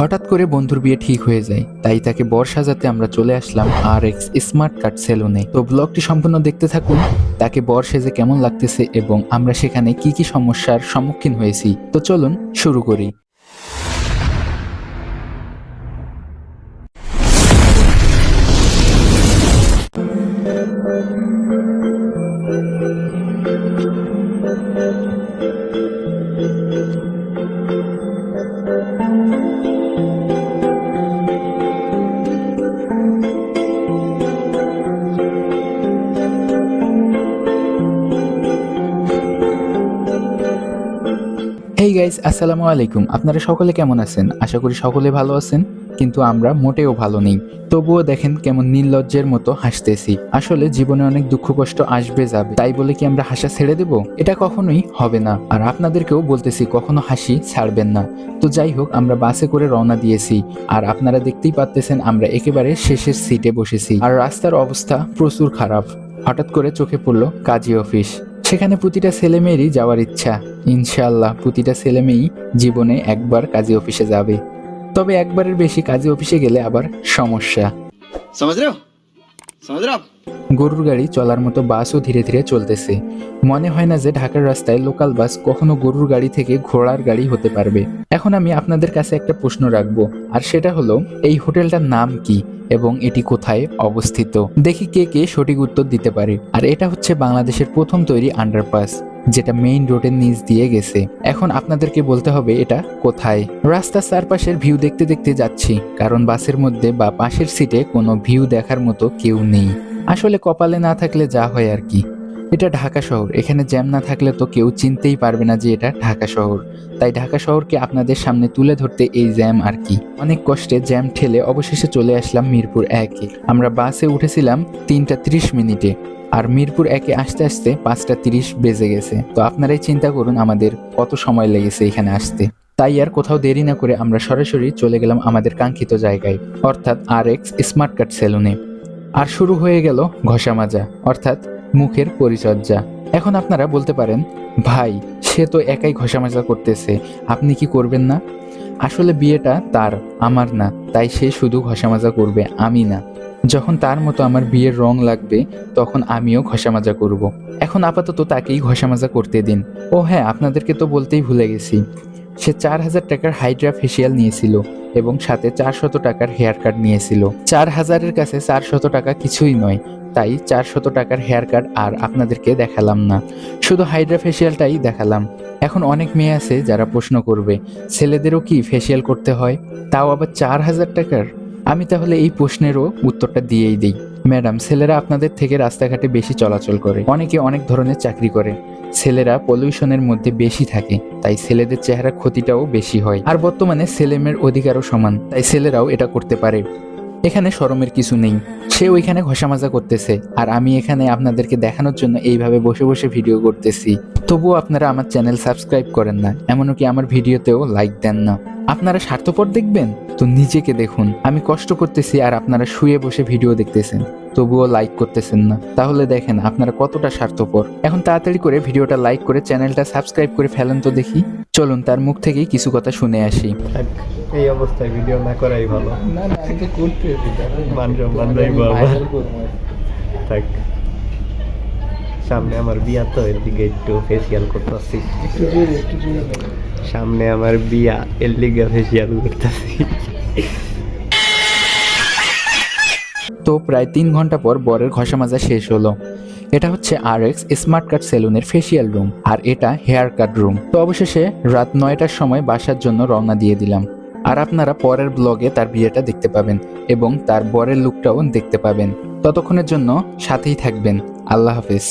হঠাৎ করে বন্ধুর বিয়ে ঠিক হয়ে যায়, তাই তাকে বর সাজাতে আমরা চলে আসলাম আর এক্স স্মার্ট কার্ড সেলুনে তো ব্লগটি সম্পূর্ণ দেখতে থাকুন, তাকে বর সেজে কেমন লাগতেছে এবং আমরা সেখানে কি কি সমস্যার সম্মুখীন হয়েছি। তো চলুন শুরু করি। হেই গাইস আসসালামু আলাইকুম। আপনারা সকলে কেমন আছেন? আশা করি সকলে ভালো আছেন, কিন্তু আমরা মোটেও ভালো নেই। তবুও দেখেন কেমন নির্লজ্জের মতো হাসতেছি। আসলে জীবনে অনেক দুঃখ কষ্ট আসবে যাবে। তাই বলে কি আমরা হাসা ছেড়ে দেব? এটা কখনোই হবে না। আর আপনাদেরকেও বলতেছি, কখনো হাসি ছাড়বেন না। তো যাই হোক, আমরা বাসে করে রওনা দিয়েছি। আর আপনারা দেখতেই পাচ্তেছেন আমরা একেবারে শেষের সিটে বসেছি। আর রাস্তার অবস্থা প্রচুর খারাপ। হঠাৎ করে চোখে পড়ল কাজী অফিস। সেখানে প্রতিটা ছেলেমেয়েরই যাওয়ার ইচ্ছা। ইনশাল্লাহ প্রতিটা ছেলেমেয়েই জীবনে একবার কাজে অফিসে যাবে। তবে একবারের বেশি কাজী অফিসে গেলে আবার সমস্যা। সমাজ গরুর গাড়ি চলার মতো বাসও ধীরে ধীরে চলতেছে। মনে হয় না যে ঢাকার রাস্তায় লোকাল বাস কখনো গরুর গাড়ি থেকে ঘোড়ার গাড়ি হতে পারবে। এখন আমি আপনাদের কাছে একটা প্রশ্ন রাখব, আর সেটা হলো, এই হোটেলটার নাম কি এবং এটি কোথায় অবস্থিত? দেখি কে কে সঠিক উত্তর দিতে পারে। আর এটা হচ্ছে বাংলাদেশের প্রথম তৈরি আন্ডারপাস। যেটা মেইন রোডের নিচ দিয়ে গেছে। এখন আপনাদেরকে বলতে হবে এটা কোথায়? রাস্তার চারপাশের ভিউ দেখতে দেখতে যাচ্ছি, কারণ বাসের মধ্যে বা পাশের সিটে কোনো ভিউ দেখার মতো কেউ নেই। আসলে কপালে না থাকলে যা হয় আর কি। এটা ঢাকা শহর, এখানে জ্যাম না থাকলে তো কেউ চিনতেই পারবে না যে এটা ঢাকা শহর। তাই ঢাকা শহরকে আপনাদের সামনে তুলে ধরতে এই জ্যাম আর কি। অনেক কষ্টে জ্যাম ঠেলে অবশেষে চলে আসলাম মিরপুর একে আমরা বাসে উঠেছিলাম তিনটা ত্রিশ মিনিটে। আর মিরপুর একে আসতে আসতে পাঁচটা তিরিশ বেজে গেছে। তো আপনারাই চিন্তা করুন আমাদের কত সময় লেগেছে এখানে আসতে। তাই আর কোথাও দেরি না করে আমরা সরাসরি চলে গেলাম আমাদের কাঙ্ক্ষিত জায়গায়, অর্থাৎ আর এক্স স্মার্ট কার্ড সেলুনে আর শুরু হয়ে গেল ঘষা মাজা, অর্থাৎ মুখের পরিচর্যা। এখন আপনারা বলতে পারেন, ভাই, সে তো একাই ঘষা মাজা করতেছে, আপনি কি করবেন না? আসলে বিয়েটা তার, আমার না, তাই সে শুধু ঘষা মাজা করবে, আমি না। যখন তার মতো আমার বিয়ের রং লাগবে, তখন আমিও ঘষা মাজা করব। এখন আপাতত তাকেই ঘষা মাজা করতে দিন। ও হ্যাঁ আপনাদেরকে তো বলতেই ভুলে গেছি। সে চার হাজার টাকার হাইড্রা ফেসিয়াল নিয়েছিল এবং সাথে চারশত টাকার হেয়ার কাট নিয়েছিল। চার হাজারের কাছে চারশত টাকা কিছুই নয়, তাই চারশত টাকার হেয়ার কাট আর আপনাদেরকে দেখালাম না। শুধু হাইড্রা ফেসিয়ালটাই দেখালাম। এখন অনেক মেয়ে আছে যারা প্রশ্ন করবে, ছেলেদেরও কি ফেসিয়াল করতে হয়? তাও আবার চার হাজার টাকার? আমি তাহলে এই প্রশ্নেরও উত্তরটা দিয়েই দিই। ম্যাডাম, ছেলেরা আপনাদের থেকে রাস্তাঘাটে বেশি চলাচল করে। অনেকে অনেক ধরনের চাকরি করে। ছেলেরা পলিউশনের মধ্যে বেশি থাকে, তাই ছেলেদের চেহারা ক্ষতিটাও বেশি হয়। আর বর্তমানে ছেলেমেয়ের অধিকারও সমান, তাই ছেলেরাও এটা করতে পারে। এখানে শরমের কিছু নেই। সে ওইখানে ঘষা মাজা করতেছে। আর আমি এখানে আপনাদেরকে দেখানোর জন্য এইভাবে বসে বসে ভিডিও করতেছি। তবুও আপনারা আমার চ্যানেল সাবস্ক্রাইব করেন না, এমনকি আমার ভিডিওতেও লাইক দেন না। আপনারা স্বার্থপর দেখবেন? তো নিজেকে দেখুন। আমি কষ্ট করতেছি আর আপনারা শুয়ে বসে ভিডিও দেখতেছেন। তবুও লাইক করতেছেন না। তাহলে দেখেন আপনারা কতটা স্বার্থপর। এখন তাড়াতাড়ি করে ভিডিওটা লাইক করে চ্যানেলটা সাবস্ক্রাইব করে ফেলেন তো দেখি। চলুন তার মুখ থেকেই কিছু কথা শুনে আসি। এই অবস্থায় ভিডিও না করাই ভালো। না না আমি তো করতেছি মান সম্মান আবার থাক সামনে আমার বিয়া তো এর দিকে একটু ফেসিয়াল করতেছি সামনে আমার বিয়া, এর ফেসিয়াল করতেছি। তো প্রায় তিন ঘণ্টা পর বরের ঘষা মাজা শেষ হলো। এটা হচ্ছে আর এক্স স্মার্ট কাট সেলুনের ফেসিয়াল রুম আর এটা হেয়ার কাট রুম তো অবশেষে রাত নয়টার সময় বাসার জন্য রওনা দিয়ে দিলাম। আর আপনারা পরের ব্লগে তার বিয়েটা দেখতে পাবেন এবং তার বরের লুকটাও দেখতে পাবেন। ততক্ষণের জন্য সাথেই থাকবেন। আল্লাহ হাফেজ।